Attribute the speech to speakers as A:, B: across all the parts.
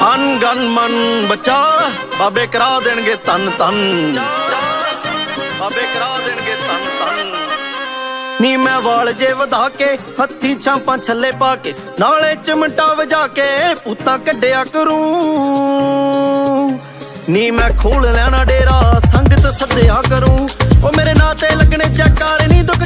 A: ਜਨ ਮਨ ਬੱਚਾ, ਬਾਬੇ ਕਰਾ ਦੇਣਗੇ ਤਨ ਤਨ। ਬਾਬੇ ਕਰਾ ਦੇਣਗੇ ਤਨ ਤਨ। ਨੀ ਮੈਂ ਵਾਲ ਜੇ ਵਧਾ ਕੇ ਹੱਥੀ ਛਾਂਪਾਂ ਛੱਲੇ ਪਾ ਕੇ ਨਾਲੇ ਚਮਟਾ ਵਜਾ ਕੇ ਪੁੱਤਾਂ ਕੱਢਿਆ ਕਰੂੰ। ਨੀ ਮੈਂ ਖੋਲ ਲੈਣਾ ਡੇਰਾ, ਸੰਗਤ ਸੱਦਿਆ ਕਰੂੰ। ਉਹ ਮੇਰੇ ਨਾਂ ਤੇ ਲੱਗਣੇ ਚੱਕਾਰ ਨਹੀਂ ਦੁੱਖ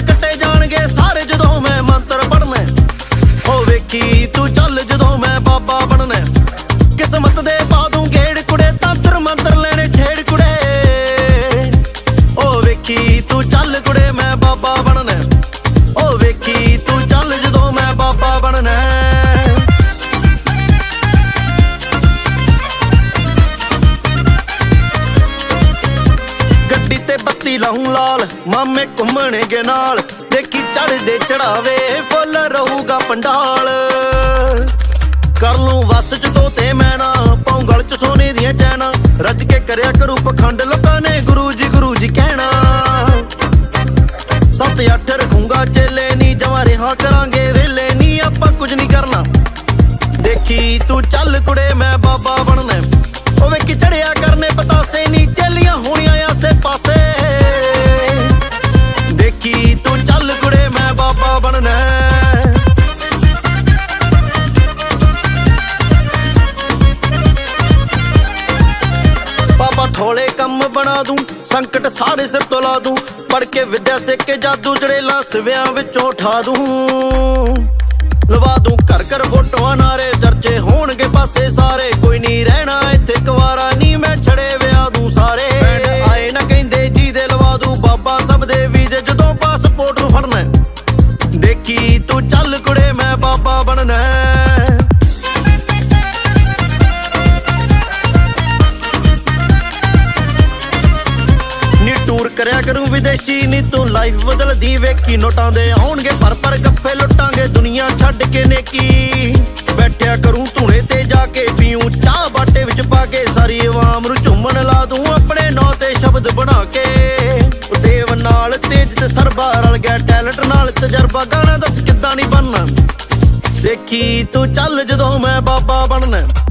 A: ਤੇ ਲਾਉਂ ਲਾਲ, ਮਾਮੇ ਘੁੰਮਣਗੇ ਨਾਲ। ਦੇਖੀ ਚੜਦੇ ਚੜਾਵੇ, ਫੁੱਲ ਰਹੂਗਾ ਪੰਡਾਲ। ਕਰ ਲੂੰ ਵਸ ਚ ਤੋਤੇ ਮੈਂ ਨਾ ਪਾਉਂ ਗਲ ਚ ਸੋਨੇ ਦੀਆਂ ਚੈਨਾ। ਰੱਜ ਕੇ ਕਰਿਆ ਕਰੂ ਪਖੰਡ ਲੋਕਾਂ ਨੇ ਗੁਰੂ ਜੀ ਗੁਰੂ ਜੀ ਕਹਿਣਾ। ਸੱਤ ਅੱਠ ਰਖੂੰਗਾ ਚੇਲੇ ਨਹੀਂ ਜਵਾਂ ਰਿਹਾ ਕਰਾਂਗੇ ਵੇਲੇ ਨਹੀਂ ਆਪਾਂ ਕੁਝ ਨਹੀਂ ਕਰਨਾ। ਦੇਖੀ ਤੂੰ ਚੱਲ ਕੁੜੇ, ਮੈਂ ਬਾਬਾ ਬਣਨਾ ਬਣਾ ਦੂੰ ਸੰਕਟ ਸਾਰੇ ਸਿਰ ਤੋਂ ਲਾ ਦੂੰ ਪੜ ਕੇ ਵਿਦਿਆ ਸਿੱਖ ਕੇ ਜਾਦੂ ਚੜੇਲਾ ਸਿਵਿਆਂ ਵਿੱਚੋਂ ਉਠਾ ਦੂੰ। ਲਵਾ ਦੂੰ ਘਰ ਘਰ ਫੋਟੋਆਂ ਨਾਰੇ ਚਰਚੇ ਹੋਣਗੇ ਪਾਸੇ ਸਾਰੇ ਕੋਈ ਨਹੀਂ ਰਹਿਣਾ ਇੱਥੇ ਕੁਵਾਰਾ ਨਹੀਂ ਮੈਂ ਛੜੇ ਵਿਆਹ ਦੂੰ ਸਾਰੇ। ਆਏ ਨਾ ਕਹਿੰਦੇ ਜੀ ਦੇ ਲਵਾ ਦੂੰ ਬਾਬਾ ਸਭ ਦੇ ਵੀਜ਼ੇ ਜਦੋਂ ਪਾਸਪੋਰਟ ਨੂੰ ਫੜਨਾ। ਦੇਖੀ ਤੂੰ ਚੱਲ ਕੁੜੇ ਮੈਂ ਬਾਬਾ ਬਣਨਾ। ਕਰੂੰ ਵਿਦੇਸ਼ੀ, ਨੀ ਤੂੰ ਲਾਈਫ ਬਦਲਦੀ ਵੇਖੀ। ਨੋਟਾਂ ਦੇ ਆਉਣਗੇ, ਪਰ ਪਰ ਗੱਫੇ ਲੁੱਟਾਂਗੇ। ਦੁਨੀਆ ਛੱਡ ਕੇ ਨੇਕੀ। ਬੈਠਿਆ ਕਰੂੰ ਧੂਣੇ ਤੇ ਜਾ ਕੇ ਪੀਉਂ ਚਾਹ ਬਾਟੇ ਵਿੱਚ ਪਾ ਕੇ। ਸਾਰੀ ਆਵਾਮ ਨੂੰ ਝੂਮਣ ਲਾ ਦੂੰ ਆਪਣੇ ਨਾਂ ਤੇ ਸ਼ਬਦ ਬਣਾ ਕੇ। ਦੇਵ ਨਾਲ ਤੇਜ ਤੇ ਸਰਬਾ ਰਲ ਗਿਆ ਟੈਲੈਂਟ ਨਾਲ ਤਜਰਬਾ। ਗਾਣਾ ਦੱਸ ਕਿੱਦਾਂ ਨਹੀਂ ਬਣਨਾ? ਦੇਖੀ ਤੂੰ ਚੱਲ ਜਦੋਂ ਮੈਂ ਬਾਬਾ ਬਣਨਾ।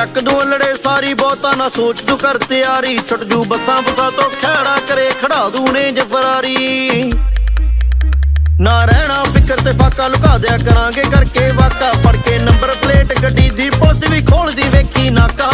A: ਚੱਕ ਦੂੰ ਲੜੇ ਸਾਰੀ ਬਹੁਤਾ ਨਾ ਸੋਚ, ਤੂੰ ਕਰ ਤਿਆਰੀ। ਛੁੱਟ ਜੂ ਬੱਸਾਂ, ਬਸਾ ਤੋਂ ਖੜਾ ਕਰੇ, ਖੜਾ ਦੂ ਨੇ ਜਫਰਾਰੀ ਨਾ ਰਹਿਣਾ ਫਿਕਰ ਤੇ ਫਾਕਾ ਲੁਕਾ ਦਿਆ ਕਰਾਂਗੇ, ਕਰਕੇ ਵਾਕਾ। ਫੜ ਕੇ ਨੰਬਰ ਪਲੇਟ, ਗੱਡੀ ਦੀ ਪੁਲਿਸ ਵੀ ਖੋਲਦੀ ਵੇਖੀ, ਨਾਕਾ